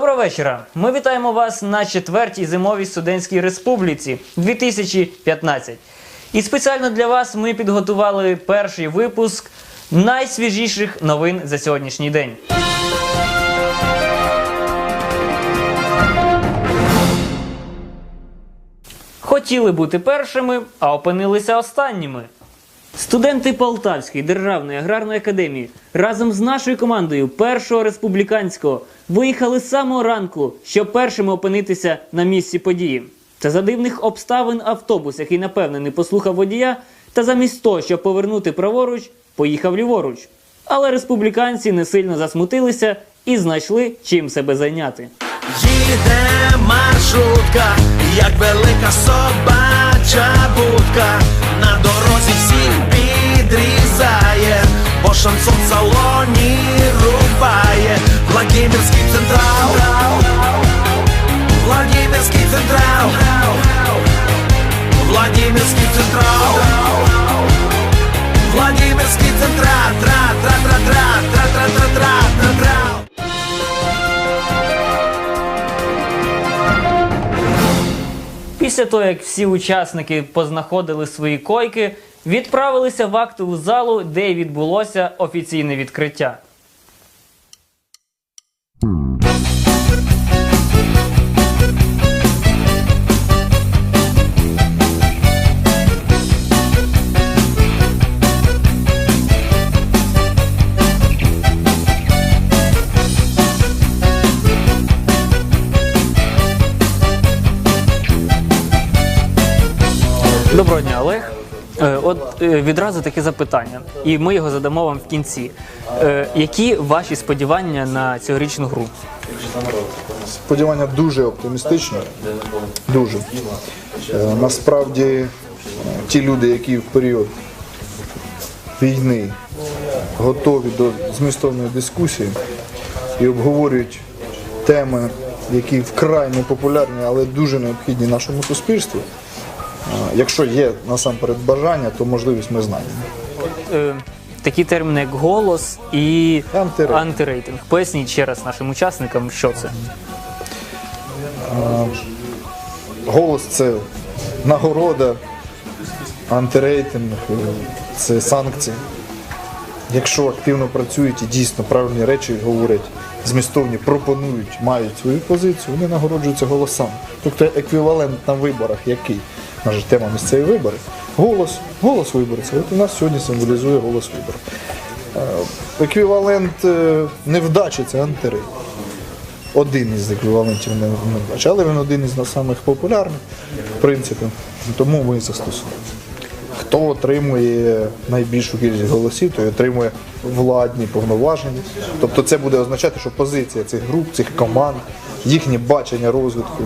вечора. Ми вітаємо вас на четвертій зимовій студентській республіці 2015. І спеціально для вас ми підготували перший випуск найсвіжіших новин за сьогоднішній день. Хотіли бути першими, а опинилися останніми. Студенти Полтавської державної аграрної академії разом з нашою командою першого республіканського виїхали з самого ранку, щоб першими опинитися на місці події. Та за дивних обставин автобус, який напевне не послухав водія, та замість того, щоб повернути праворуч, поїхав ліворуч. Але республіканці не сильно засмутилися і знайшли чим себе зайняти. Їде маршрутка, як велика собача будка, підрізає, бо шансон в салоні рубає, Владимирський централ, Владимирський централ, Владимирський централ, Владимирський централ, тра, тра, тра, тра, тра, тра, тра, тра, тра, тра. Після того, як всі учасники познаходили свої койки, відправилися в актову залу, де й відбулося офіційне відкриття. Доброго дня, Олег. Е, От е, відразу таке запитання, і ми його задамо вам в кінці. Е, Які ваші сподівання на цьогорічну гру? Сподівання дуже оптимістичні. Дуже. Насправді ті люди, які в період війни готові до змістовної дискусії і обговорюють теми, які вкрай непопулярні, але дуже необхідні нашому суспільству. Якщо є насамперед бажання, то можливість ми знайдемо. Е, Такі терміни, як голос і Антирейтинг. антирейтинг. Поясніть ще раз нашим учасникам, що це. Голос це нагорода, антирейтинг, е, це санкції. Якщо активно працюють і дійсно правильні речі говорять, змістовні пропонують, мають свою позицію, вони нагороджуються голосами. Тобто еквівалент на виборах який? Наша тема місцеві вибори. Голос, голос виборця. От у нас сьогодні символізує голос виборів. Е, Еквівалент е, невдачі це антирейтинг один із еквівалентів не, не але він один із самих популярних, в принципі, тому ми застосуємо. Хто отримує найбільшу кількість голосів, той отримує владні повноваження. Тобто це буде означати, що позиція цих груп, цих команд, їхнє бачення розвитку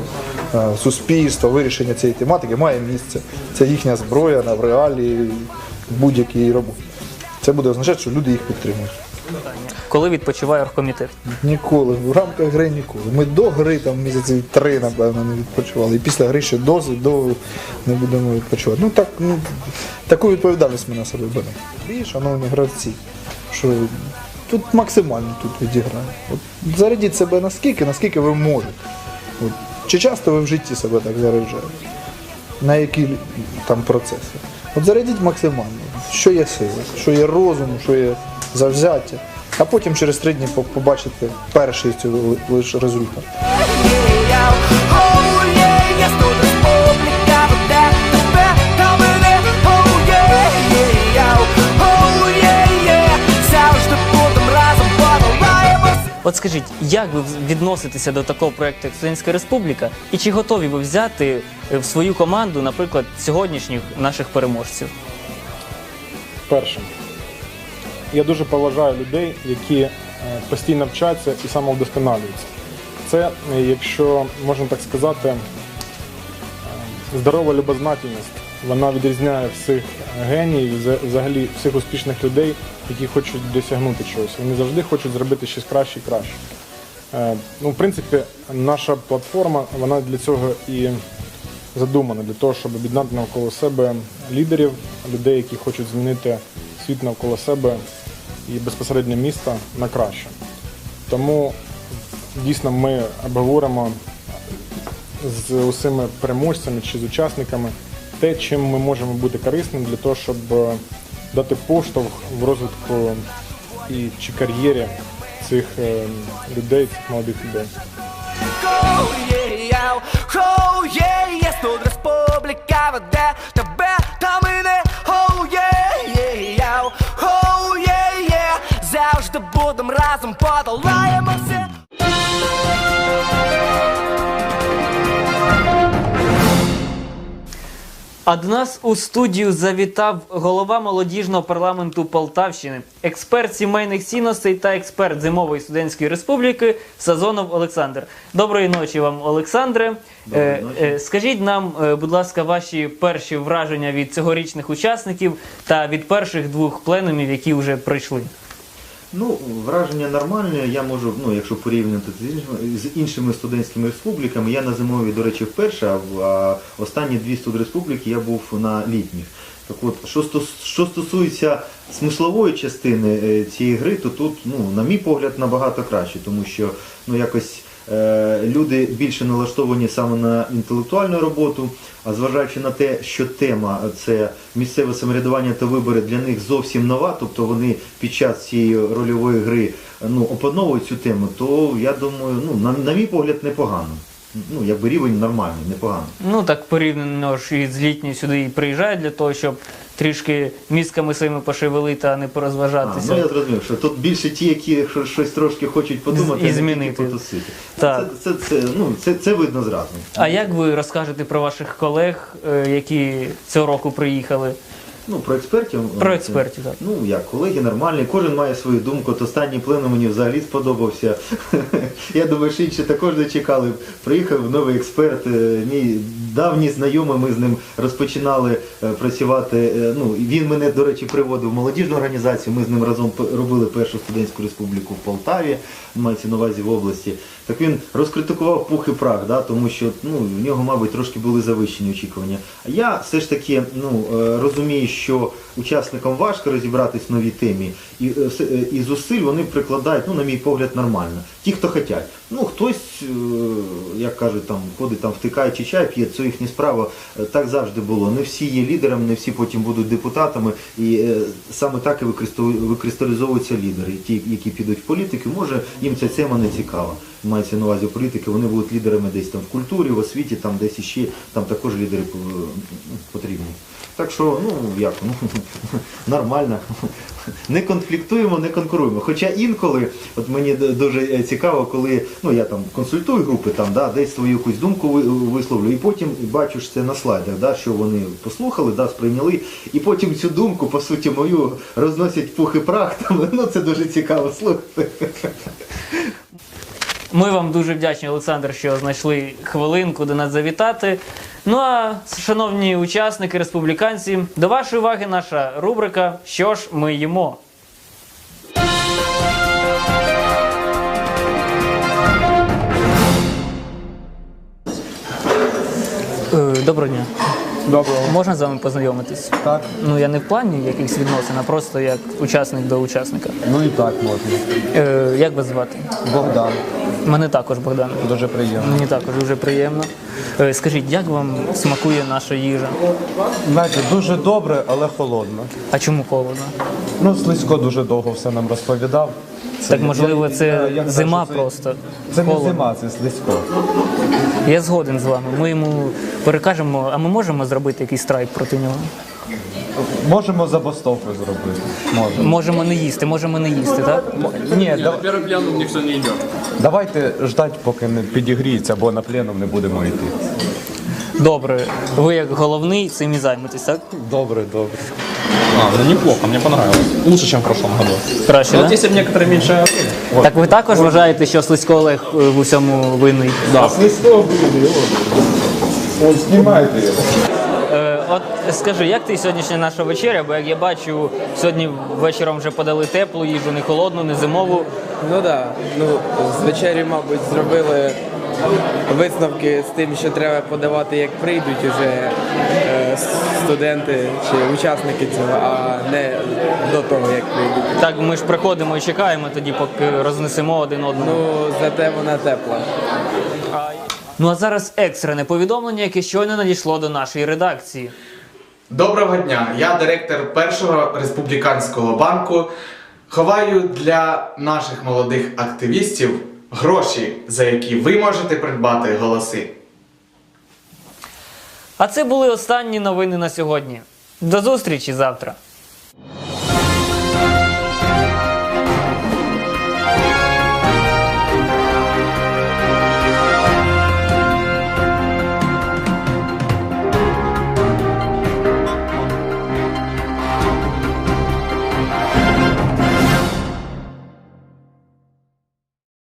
суспільства, вирішення цієї тематики має місце. Це їхня зброя на в реалії будь-якій роботі. Це буде означати, що люди їх підтримують. Коли відпочиває оргкомітет? Ніколи, в рамках гри ніколи. Ми до гри там місяців три, напевно, не відпочивали. І після гри ще досить довго не будемо відпочивати. Ну так, ну таку відповідальність ми на себе беремо. І, шановні гравці, що тут максимально тут відіграємо. От зарядіть себе наскільки, наскільки ви можете. От, чи часто ви в житті себе так заряджаєте? На які там процеси? От зарядіть максимально, що є сили, що є розум, що є завзяття, а потім через три дні побачите перший результат. От скажіть, як ви відноситеся до такого проєкту, як Студентська Республіка, і чи готові ви взяти е, в свою команду, наприклад, сьогоднішніх наших переможців? Перше, я дуже поважаю людей, які е, постійно вчаться і самовдосконалюються. Це, е, якщо можна так сказати, здорова любознательність. Вона відрізняє всіх геніїв, взагалі всіх успішних людей, які хочуть досягнути чогось. Вони завжди хочуть зробити щось краще і краще. Е, Ну, в принципі, наша платформа вона для цього і задумана, для того, щоб об'єднати навколо себе лідерів, людей, які хочуть змінити світ навколо себе і безпосередньо міста на краще. Тому дійсно ми обговоримо з усіма переможцями чи з учасниками те, чим ми можемо бути корисним для того, щоб е, дати поштовх в розвитку і чи кар'єрі цих е, людей, цих молодих людей. Є республіка веде тебе та мене yeah Завжди будем разом подолаємо А до нас у студію завітав голова молодіжного парламенту Полтавщини, експерт сімейних цінностей та експерт зимової студентської республіки Сазонов Олександр. Доброї ночі вам, Олександре. Е, е, Скажіть нам, е, будь ласка, ваші перші враження від цьогорічних учасників та від перших двох пленумів, які вже пройшли. Ну, враження нормальне. Я можу, ну, якщо порівняти з іншими, з іншими студентськими республіками, я на зимовій, до речі, вперше, а в- останні дві студреспубліки я був на літніх. Так от, що, що стосується смислової частини е, цієї гри, то тут, ну, на мій погляд, набагато краще, тому що ну, якось люди більше налаштовані саме на інтелектуальну роботу, а зважаючи на те, що тема це місцеве самоврядування та вибори для них зовсім нова, тобто вони під час цієї рольової гри ну, опановують цю тему, то я думаю, ну, на, на мій погляд, непогано. Ну, якби рівень нормальний, непогано. Ну так порівняно ж і з літньої сюди і приїжджають для того, щоб трішки мізками своїми пошевелити, а не А, порозважатися. ну я зрозумів, що тут більше ті, які що- щось трошки хочуть подумати, І змінити. потусити. Так. Це, це, це, ну, це, це видно зразу. А як ви розкажете про ваших колег, е, які цього року приїхали? Ну, про експертів. Про експертів, так. Ну, як, колеги нормальні, кожен має свою думку. От останній пленум мені взагалі сподобався. Я думаю, що інші також не чекали. Приїхав новий експерт, е, мій давній знайомий, ми з ним розпочинали е, працювати. е, Ну, він мене, до речі, приводив в молодіжну організацію. Ми з ним разом робили першу студентську республіку в Полтаві, мається на увазі в області. Так він розкритикував пух і прах, да, тому що ну, в нього, мабуть, трошки були завищені очікування. А я все ж таки ну, е, розумію, що учасникам важко розібратись в новій темі, і, е, е, і зусиль вони прикладають, ну, на мій погляд, нормально. Ті, хто хочуть. Ну, хтось, е, як кажуть, там ходить там втикає чи чай п'є, це їхня справа. Так завжди було. Не всі є лідерами, не всі потім будуть депутатами. І саме так і викристалізовуються лідери. І Ті, які підуть в політику, може їм ця тема не цікава. Мається на увазі політики, вони будуть лідерами десь там в культурі, в освіті, там десь іще, там також лідери потрібні. Так що, ну як, ну нормально. Не конфліктуємо, не конкуруємо. Хоча інколи, от мені дуже е, цікаво, коли ну я там консультую групи, там да, десь свою якусь думку висловлю, і потім бачу це на слайдах, да, що вони послухали, да, сприйняли, і потім цю думку, по суті, мою розносять пух і прах. Там, ну це дуже цікаво слухати. Ми вам дуже вдячні, Олександр, що знайшли хвилинку до нас завітати. Ну а шановні учасники, республіканці, до вашої уваги наша рубрика Що ж ми їмо? Е, Доброго дня. Доброго. Можна з вами познайомитись? Так, Ну я не в плані якихось відносин, а просто як учасник до учасника. ну і так можна. Е, як вас звати? Богдан, Мене також Богдан. дуже приємно. Мені також дуже приємно. Е, Скажіть, як вам смакує наша їжа? Знаєте, дуже добре, але холодно. А чому холодно? Ну, Слизько дуже довго все нам розповідав. Це- Так можливо, це я- я кажу, зима це- просто. Це не Холодно. зима, це слизько. Я згоден з вами. Ми йому перекажемо, а ми можемо зробити якийсь страйк проти нього. Можемо забастовку зробити. Можемо. Можемо не їсти, можемо не їсти, так? М- Ні, да- Первый пленум никто не идет. давайте ждать, поки не підігріється, бо на пленум не будемо йти. Добре. Ви як головний цим і займетесь, так? Добре, добре. А, ну неплохо, мне понравилось. Лучше, чем в прошлом году. Краще, Но вот так? если некоторые меньше Так ви також вважаєте, що Слизько Олег е, в усьому винний? Да. Знімайте його. От скажи, як ти сьогоднішня наша вечеря? Бо як я бачу, сьогодні вечором вже подали теплу їжу, не холодну, не зимову. Ну так, да. ну з вечері, мабуть, зробили висновки з тим, що треба подавати, як прийдуть уже е, студенти чи учасники цього, а не до того, як прийдуть. Так ми ж приходимо і чекаємо тоді, поки рознесемо один одному. Ну, зате вона тепла. Ну а зараз екстрене повідомлення, яке щойно надійшло до нашої редакції. Доброго дня! Я директор першого республіканського банку. Ховаю для наших молодих активістів гроші, за які ви можете придбати голоси. А це були останні новини на сьогодні. До зустрічі завтра.